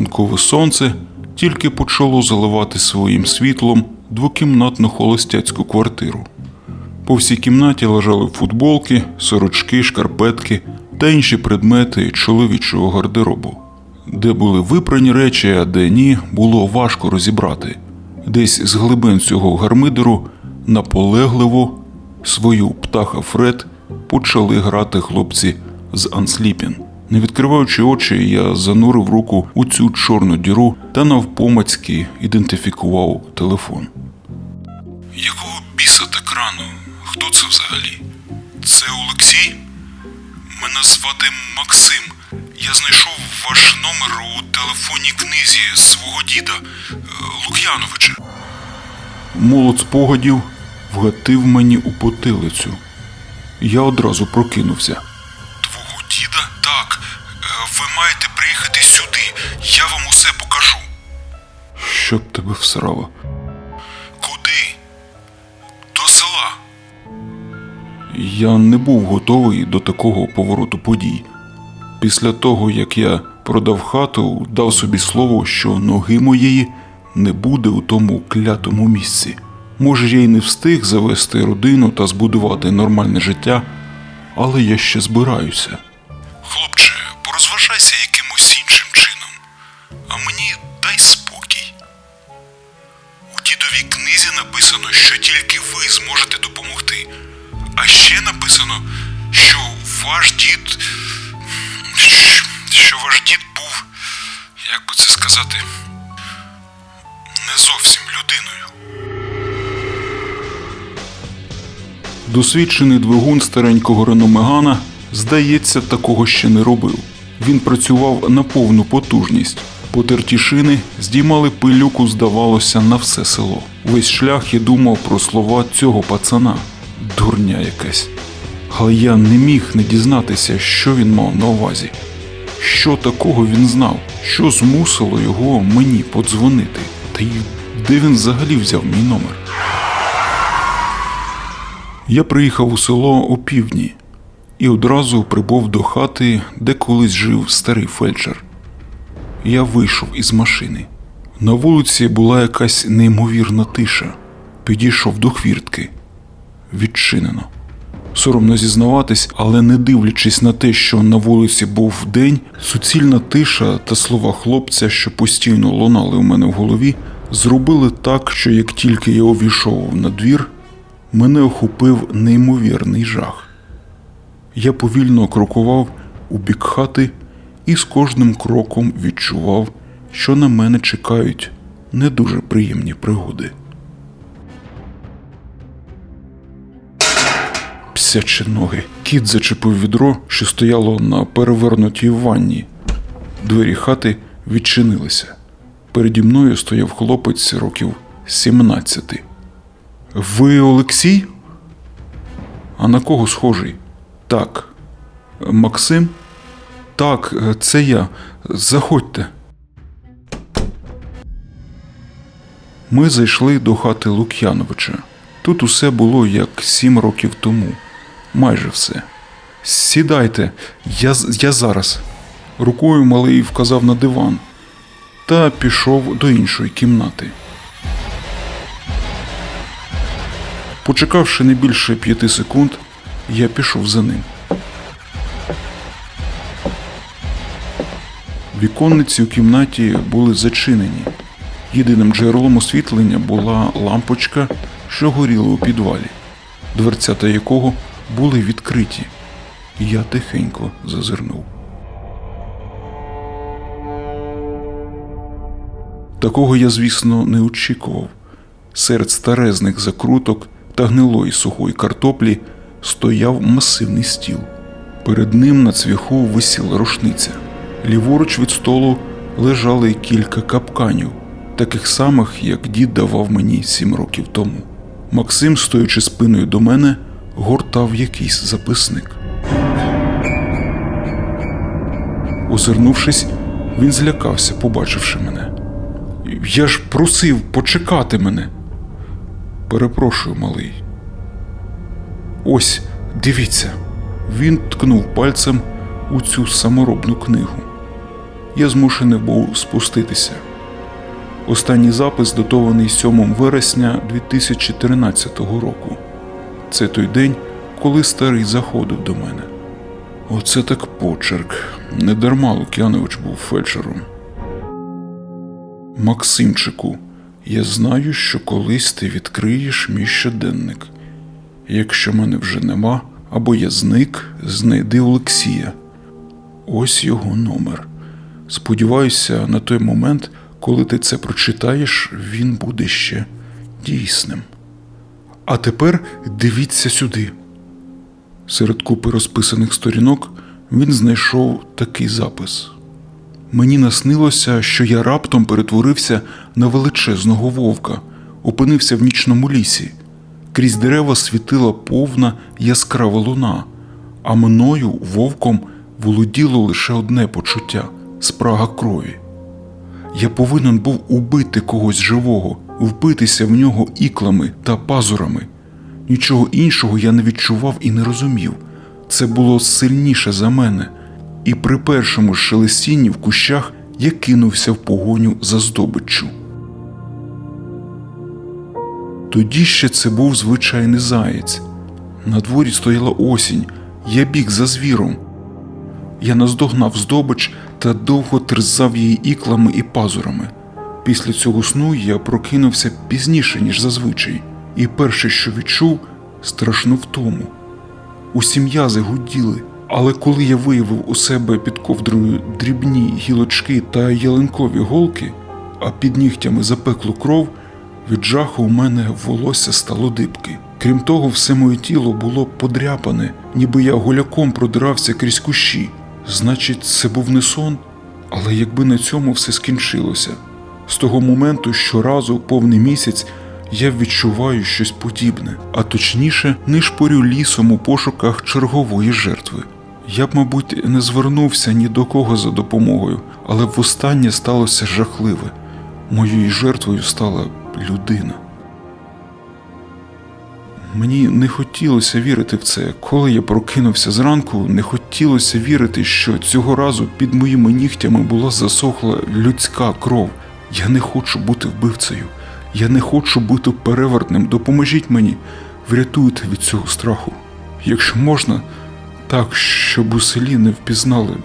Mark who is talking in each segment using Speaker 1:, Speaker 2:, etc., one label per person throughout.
Speaker 1: Ранкове сонце тільки почало заливати своїм світлом двокімнатну холостяцьку квартиру. По всій кімнаті лежали футболки, сорочки, шкарпетки та інші предмети чоловічого гардеробу. Де були випрані речі, а де ні, було важко розібрати. Десь з глибин цього гармидеру наполегливо свою птаха Фред почали грати хлопці з Ансліпін. Не відкриваючи очі, я занурив руку у цю чорну діру та навпомацьки ідентифікував телефон. Якого біса так рано? Хто це взагалі? Це Олексій? Мене звати Максим. Я знайшов ваш номер у телефонній книзі свого діда е, Лук'яновича. Молод спогадів вгатив мені у потилицю. Я одразу прокинувся. Твого діда? Так. Е, Ви маєте приїхати сюди. Я вам усе покажу. Що тебе всрало? Куди? До села. Я не був готовий до такого повороту подій. Після того, як я продав хату, дав собі слово, що ноги моєї не буде у тому клятому місці. Може, я й не встиг завести родину та збудувати нормальне життя, але я ще збираюся. Дідовій книзі написано, що тільки ви зможете допомогти. А ще написано, що ваш дід. що ваш дід був, як би це сказати, не зовсім людиною. Досвідчений двигун старенького Рено Мегана, здається, такого ще не робив. Він працював на повну потужність. Потерті шини здіймали пилюку, здавалося, на все село. Весь шлях я думав про слова цього пацана. Дурня якась. Але я не міг не дізнатися, що він мав на увазі. Що такого він знав, що змусило його мені подзвонити, та й де він взагалі взяв мій номер. Я приїхав у село о півдні і одразу прибув до хати, де колись жив старий фельдшер. Я вийшов із машини. На вулиці була якась неймовірна тиша. Підійшов до хвіртки. Відчинено. Соромно зізнаватись, але не дивлячись на те, що на вулиці був день, суцільна тиша та слова хлопця, що постійно лунали у мене в голові, зробили так, що як тільки я увійшов на двір, мене охопив неймовірний жах. Я повільно крокував у бік хати і з кожним кроком відчував, що на мене чекають не дуже приємні пригоди. Псячі ноги. Кіт зачепив відро, що стояло на перевернутій ванні. Двері хати відчинилися. Переді мною стояв хлопець років 17. Ви Олексій? А на кого схожий? Так. Максим? Так, це я. Заходьте. Ми зайшли до хати Лук'яновича. Тут усе було як сім років тому. Майже все. Сідайте, я, я зараз. Рукою малий вказав на диван та пішов до іншої кімнати. Почекавши не більше п'яти секунд, я пішов за ним. Віконниці у кімнаті були зачинені. Єдиним джерелом освітлення була лампочка, що горіла у підвалі, дверцята якого були відкриті. Я тихенько зазирнув. Такого я, звісно, не очікував. Серед старезних закруток та гнилої сухої картоплі стояв масивний стіл. Перед ним на цвіху висіла рушниця. Ліворуч від столу лежали кілька капканів, таких самих, як дід давав мені сім років тому. Максим, стоячи спиною до мене, гортав якийсь записник. Озирнувшись, він злякався, побачивши мене. Я ж просив почекати мене. Перепрошую, малий. Ось, дивіться. Він ткнув пальцем у цю саморобну книгу. Я змушений був спуститися. Останній запис датований 7 вересня 2013 року. Це той день, коли старий заходив до мене. Оце так почерк. Недарма Лук'янович був фельдшером. Максимчику, я знаю, що колись ти відкриєш мій щоденник. Якщо мене вже нема, або я зник, знайди Олексія. Ось його номер. Сподіваюся, на той момент, коли ти це прочитаєш, він буде ще дійсним. А тепер дивіться сюди. Серед купи розписаних сторінок він знайшов такий запис. Мені наснилося, що я раптом перетворився на величезного вовка, опинився в нічному лісі. Крізь дерева світила повна яскрава луна, а мною, вовком, володіло лише одне почуття спрага крові. Я повинен був убити когось живого, вбитися в нього іклами та пазурами. Нічого іншого я не відчував і не розумів. Це було сильніше за мене, і при першому шелестінні в кущах я кинувся в погоню за здобиччю. Тоді ще це був звичайний заєць. На дворі стояла осінь, я біг за звіром. Я наздогнав здобич та довго терзав її іклами і пазурами. Після цього сну я прокинувся пізніше, ніж зазвичай, і перше, що відчув, страшну втому. Усі м'язи гуділи, але коли я виявив у себе під ковдрою дрібні гілочки та ялинкові голки, а під нігтями запеклу кров, від жаху у мене волосся стало дибки. Крім того, все моє тіло було подряпане, ніби я гуляком продирався крізь кущі. Значить, це був не сон, але якби на цьому все скінчилося. З того моменту щоразу, повний місяць, я відчуваю щось подібне, а точніше, нишпорю лісом у пошуках чергової жертви. Я б, мабуть, не звернувся ні до кого за допомогою, але востаннє сталося жахливе. Моєю жертвою стала людина. Мені не хотілося вірити в це. Коли я прокинувся зранку, не хотілося вірити, що цього разу під моїми нігтями була засохла людська кров. Я не хочу бути вбивцею. Я не хочу бути перевертним. Допоможіть мені, врятуйте від цього страху. Якщо можна, так, щоб у селі не впізнали,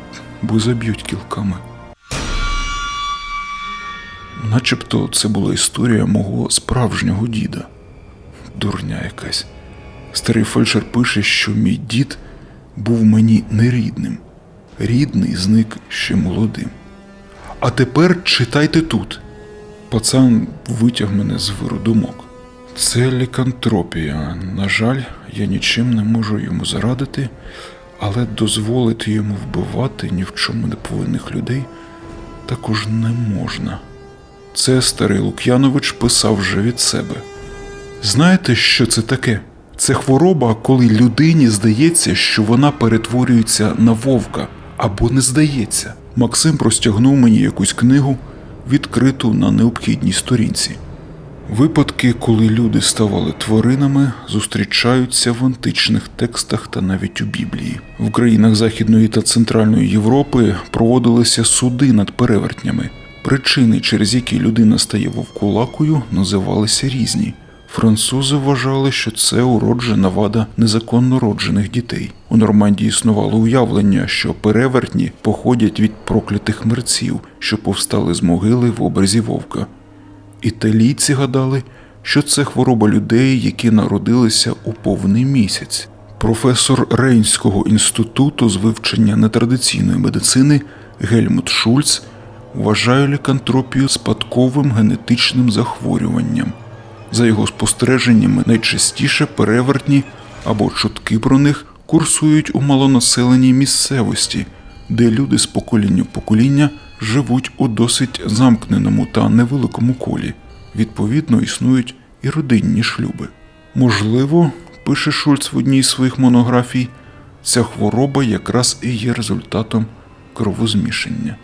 Speaker 1: бо заб'ють кілками. Начебто це була історія мого справжнього діда. Дурня якась. Старий фельдшер пише, що мій дід був мені нерідним. Рідний зник ще молодим. А тепер читайте тут. Пацан витяг мене з виру думок. Це лікантропія. На жаль, я нічим не можу йому зарадити, але дозволити йому вбивати ні в чому не повинних людей також не можна. Це старий Лук'янович писав вже від себе. Знаєте, що це таке? Це хвороба, коли людині здається, що вона перетворюється на вовка або не здається. Максим простягнув мені якусь книгу, відкриту на необхідній сторінці. Випадки, коли люди ставали тваринами, зустрічаються в античних текстах та навіть у Біблії. В країнах Західної та Центральної Європи проводилися суди над перевертнями. Причини, через які людина стає вовкулакою, називалися різні. Французи вважали, що це уроджена вада незаконно роджених дітей. У Нормандії існувало уявлення, що перевертні походять від проклятих мерців, що повстали з могили в образі вовка. Італійці гадали, що це хвороба людей, які народилися у повний місяць. Професор Рейнського інституту з вивчення нетрадиційної медицини Гельмут Шульц вважає лікантропію спадковим генетичним захворюванням. За його спостереженнями, найчастіше перевертні або чутки про них курсують у малонаселеній місцевості, де люди з покоління в покоління живуть у досить замкненому та невеликому колі. Відповідно, існують і родинні шлюби. Можливо, пише Шульц в одній з своїх монографій, ця хвороба якраз і є результатом кровозмішання.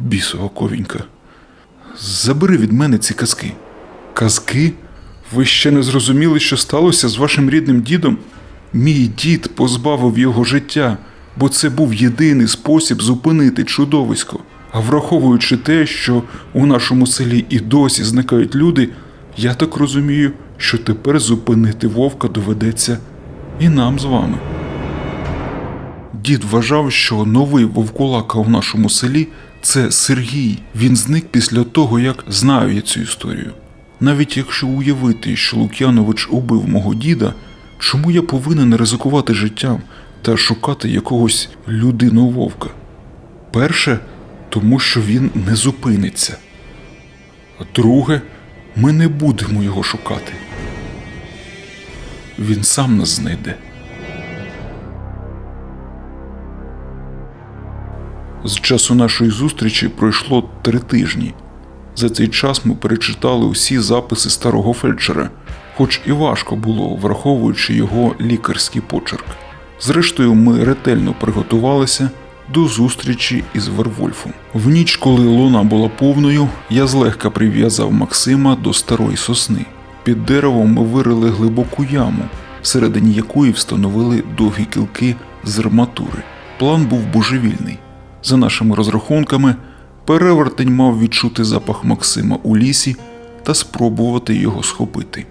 Speaker 1: Бісова ковінька. Забери від мене ці казки. Казки? Ви ще не зрозуміли, що сталося з вашим рідним дідом? Мій дід позбавив його життя. бо це був єдиний спосіб зупинити чудовисько. А враховуючи те, що у нашому селі і досі зникають люди, я так розумію, що тепер зупинити вовка доведеться і нам з вами. Дід вважав, що новий вовкулака в нашому селі це Сергій. Він зник після того, як знаю я цю історію. Навіть якщо уявити, що Лук'янович убив мого діда, чому я повинен ризикувати життям та шукати якогось людину вовка? Перше, тому що він не зупиниться. А друге, ми не будемо його шукати. Він сам нас знайде. З часу нашої зустрічі пройшло три тижні. За цей час ми перечитали усі записи старого фельдшера, хоч і важко було, враховуючи його лікарський почерк. Зрештою, ми ретельно приготувалися до зустрічі із Вервольфом. В ніч, коли луна була повною, я злегка прив'язав Максима до старої сосни. Під деревом ми вирили глибоку яму, всередині якої встановили довгі кілки з арматури. План був божевільний. За нашими розрахунками, перевертень мав відчути запах Максима у лісі та спробувати його схопити.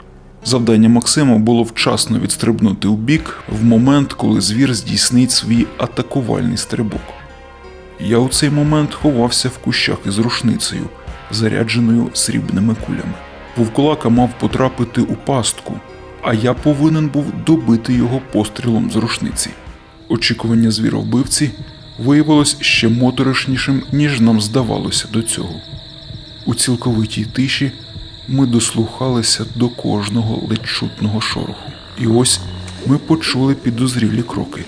Speaker 1: Завдання Максима було вчасно відстрибнути у бік в момент, коли звір здійснить свій атакувальний стрибок. Я у цей момент ховався в кущах із рушницею, зарядженою срібними кулями. Вовкулака мав потрапити у пастку, а я повинен був добити його пострілом з рушниці. Очікування звіровбивці виявилось ще моторошнішим, ніж нам здавалося до цього. У цілковитій тиші ми дослухалися до кожного ледь чутного шороху. І ось ми почули підозрілі кроки.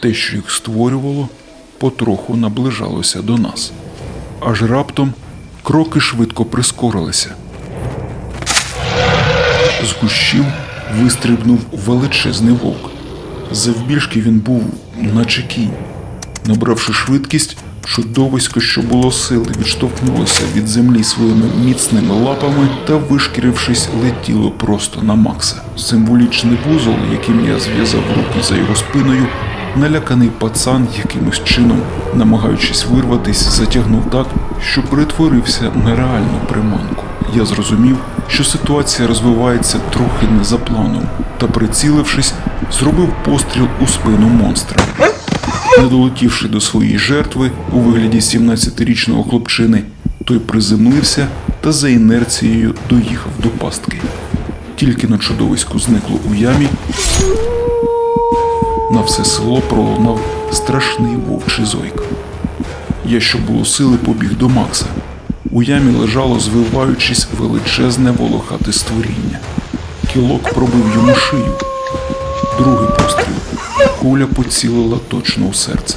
Speaker 1: Те, що їх створювало, потроху наближалося до нас. Аж раптом кроки швидко прискорилися. З кущів вистрибнув величезний вовк. Завбільшки він був, наче кінь. Набравши швидкість, чудовисько, що було сили, відштовхнулося від землі своїми міцними лапами та, вишкірившись, летіло просто на Макса. Символічний вузол, яким я зв'язав руки за його спиною, наляканий пацан якимось чином, намагаючись вирватися, затягнув так, що перетворився на реальну приманку. Я зрозумів, що ситуація розвивається трохи не за планом, та прицілившись, зробив постріл у спину монстра. Не долетівши до своєї жертви у вигляді 17-річного хлопчини, той приземлився та за інерцією доїхав до пастки. Тільки на чудовиську зникло у ямі, на все село пролунав страшний вовчий зойк. Я, що було сили, побіг до Макса. У ямі лежало, звиваючись, величезне волохате створіння. Кілок пробив йому шию. Другий постріл. Куля поцілила точно у серце.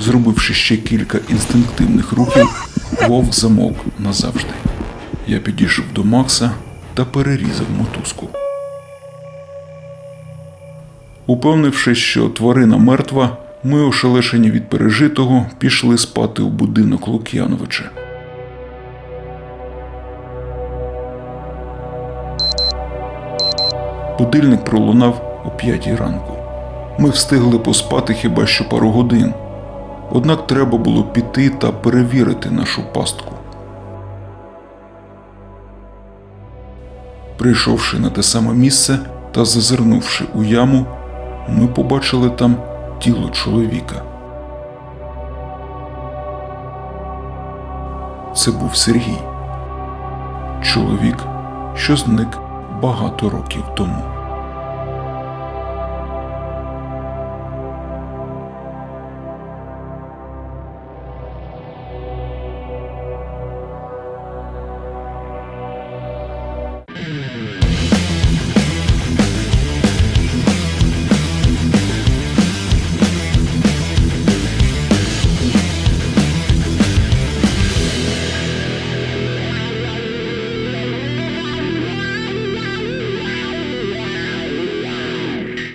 Speaker 1: Зробивши ще кілька інстинктивних рухів, вовк замовк назавжди. Я підійшов до Макса та перерізав мотузку. Упевнившись, що тварина мертва, ми, ошелешені від пережитого, пішли спати у будинок Лук'яновича. Будильник пролунав о п'ятій ранку. Ми встигли поспати хіба що пару годин. Однак треба було піти та перевірити нашу пастку. Прийшовши на те саме місце та зазирнувши у яму, ми побачили там тіло чоловіка. Це був Сергій, чоловік, що зник багато років тому.